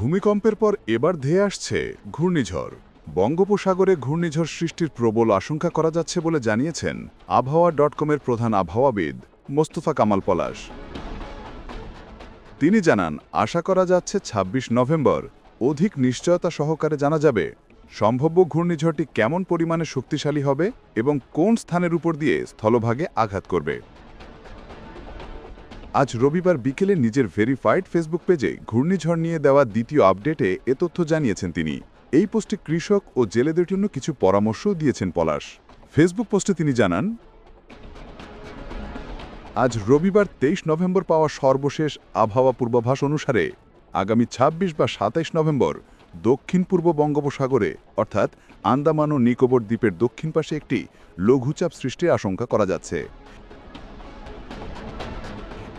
ভূমিকম্পের পর এবার ধেয়ে আসছে ঘূর্ণিঝড়। বঙ্গোপসাগরে ঘূর্ণিঝড় সৃষ্টির প্রবল আশঙ্কা করা যাচ্ছে বলে জানিয়েছেন আবহাওয়া ডট কমের প্রধান আবহাওয়াবিদ মোস্তফা কামাল পলাশ। তিনি জানান, আশা করা যাচ্ছে ২৬ নভেম্বর অধিক নিশ্চয়তা সহকারে জানা যাবে সম্ভাব্য ঘূর্ণিঝড়টি কেমন পরিমাণে শক্তিশালী হবে এবং কোন স্থানের উপর দিয়ে স্থলভাগে আঘাত করবে। আজ রবিবার বিকেলে নিজের ভেরিফাইড ফেসবুক পেজে ঘূর্ণিঝড় নিয়ে দেওয়া দ্বিতীয় আপডেটে এ তথ্য জানিয়েছেন তিনি। এই পোস্টে কৃষক ও জেলেদের জন্য কিছু পরামর্শও দিয়েছেন পলাশ। ফেসবুক পোস্টে তিনি জানান, আজ রবিবার তেইশ নভেম্বর পাওয়া সর্বশেষ আবহাওয়া পূর্বাভাস অনুসারে আগামী ২৬ বা সাতাইশ নভেম্বর দক্ষিণ পূর্ব বঙ্গোপসাগরে, অর্থাৎ আন্দামান ও নিকোবর দ্বীপের দক্ষিণ পাশে একটি লঘুচাপ সৃষ্টির আশঙ্কা করা যাচ্ছে।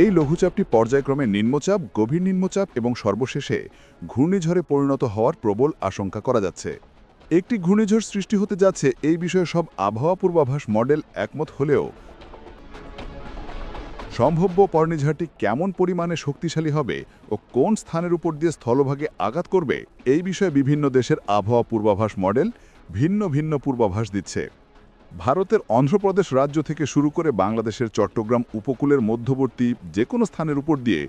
এই লঘুচাপটি পর্যায়ক্রমে নিম্নচাপ, গভীর নিম্নচাপ এবং সর্বশেষে ঘূর্ণিঝড়ে পরিণত হওয়ার প্রবল আশঙ্কা করা যাচ্ছে। একটি ঘূর্ণিঝড় সৃষ্টি হতে যাচ্ছে এই বিষয়ে সব আবহাওয়া পূর্বাভাস মডেল একমত হলেও সম্ভাব্য পর্ণিঝড়টি কেমন পরিমাণে শক্তিশালী হবে ও কোন স্থানের উপর দিয়ে স্থলভাগে আঘাত করবে, এই বিষয়ে বিভিন্ন দেশের আবহাওয়া পূর্বাভাস মডেল ভিন্ন ভিন্ন পূর্বাভাস দিচ্ছে। ভারতের অন্ধ্রপ্রদেশ রাজ্য থেকে শুরু করে বাংলাদেশের চট্টগ্রাম উপকূলের মধ্যবর্তী যে কোনো স্থানের উপর দিয়ে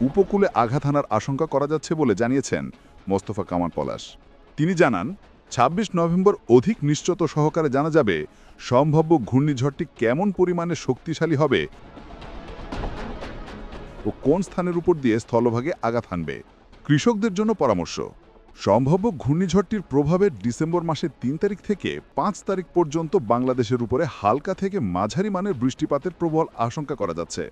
উপকূলে আঘাত হানার আশঙ্কা করা যাচ্ছে বলে জানিয়েছেন মোস্তফা কামাল পলাশ। তিনি জানান ২৬ নভেম্বর অধিক নিশ্চত সহকারে জানা যাবে সম্ভাব্য ঘূর্ণিঝড়টি কেমন পরিমাণে শক্তিশালী হবে ও কোন স্থানের উপর দিয়ে স্থলভাগে আঘাত হানবে। কৃষকদের জন্য পরামর্শ। সম্ভাব্য ঘূর্ণিঝড়টির প্রভাবে ডিসেম্বর মাসের তিন তারিখ থেকে পাঁচ তারিখ পর্যন্ত বাংলাদেশের উপরে হালকা থেকে মাঝারি মানের বৃষ্টিপাতের প্রবল আশঙ্কা করা যাচ্ছে।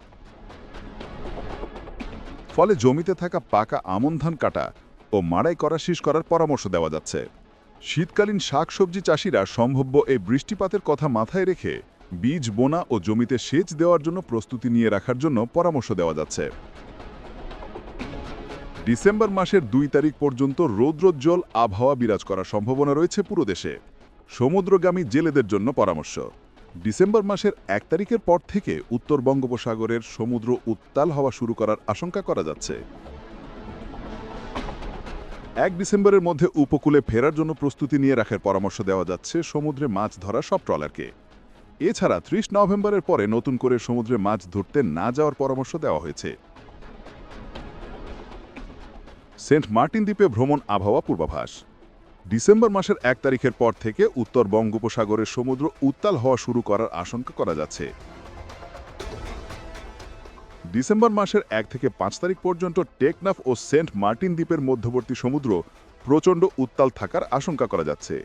ফলে জমিতে থাকা পাকা আমন ধান কাটা ও মাড়াই করা শেষ করার পরামর্শ দেওয়া যাচ্ছে। শীতকালীন শাকসবজি চাষিরা সম্ভাব্য এই বৃষ্টিপাতের কথা মাথায় রেখে বীজ বোনা ও জমিতে সেচ দেওয়ার জন্য প্রস্তুতি নিয়ে রাখার জন্য পরামর্শ দেওয়া যাচ্ছে। ডিসেম্বর মাসের দুই তারিখ পর্যন্ত রৌদ্রোজ্জ্বল আবহাওয়া বিরাজ করার সম্ভাবনা রয়েছে পুরো দেশে। সমুদ্রগামী জেলেদের জন্য পরামর্শ। ডিসেম্বর মাসের এক তারিখের পর থেকে উত্তর বঙ্গোপসাগরের সমুদ্র উত্তাল হওয়া শুরু করার আশঙ্কা করা যাচ্ছে। এক ডিসেম্বরের মধ্যে উপকূলে ফেরার জন্য প্রস্তুতি নিয়ে রাখার পরামর্শ দেওয়া যাচ্ছে সমুদ্রে মাছ ধরা সব ট্রলারকে। এছাড়া ত্রিশ নভেম্বরের পরে নতুন করে সমুদ্রে মাছ ধরতে না যাওয়ার পরামর্শ দেওয়া হয়েছে। সেন্ট মার্টিন দ্বীপে ভ্রমণ আবহাওয়া পূর্বাভাস। ডিসেম্বর মাসের এক তারিখের পর থেকে উত্তর বঙ্গোপসাগরের সমুদ্র উত্তাল হওয়া শুরু করার আশঙ্কা করা যাচ্ছে। ডিসেম্বর মাসের এক থেকে পাঁচ তারিখ পর্যন্ত টেকনাফ ও সেন্ট মার্টিন দ্বীপের মধ্যবর্তী সমুদ্র প্রচণ্ড উত্তাল থাকার আশঙ্কা করা যাচ্ছে।